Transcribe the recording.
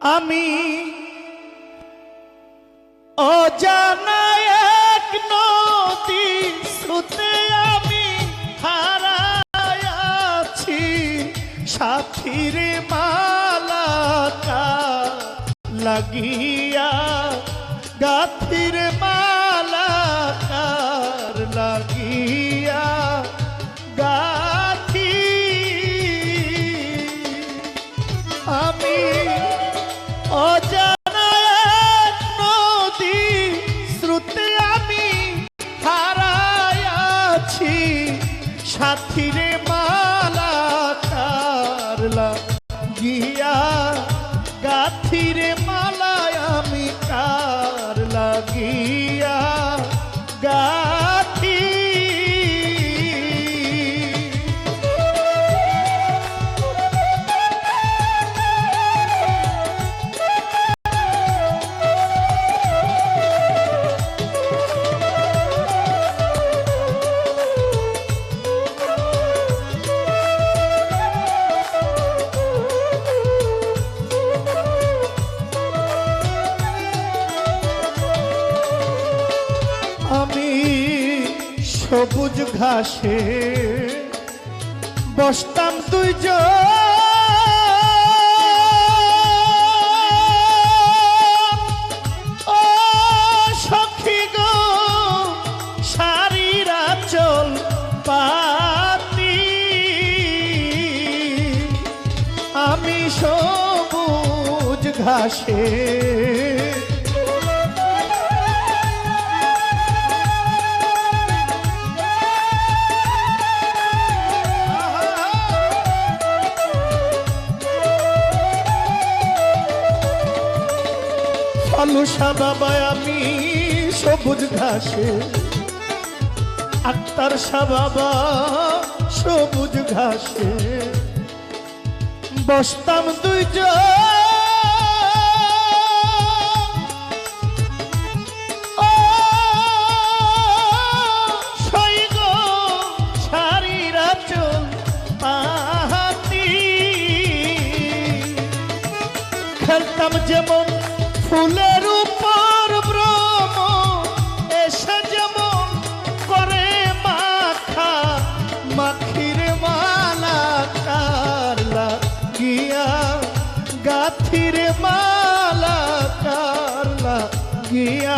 আমি অজানা এক নদী স্রোতে আমি হারায়াছি সাথীর মালাকা লাগিয়া গাথির মালাকার লাগিয়া সাথীরে মালা কারলা গিয়া গাথিরে আমি সবুজ ঘাসে বসতাম দুইজন। ও সারিরা চল পাতি আমি সবুজ ঘাসে সাদা আক্তার সাবাবা সবুজ ঘাসে। বসতাম দুইজন। যেমন ফুলের উপর ব্রহ্ম এসে যেমন করে মাখা, মাখির মালা কারলা গিয়া গাথির মালা কারলা গিয়া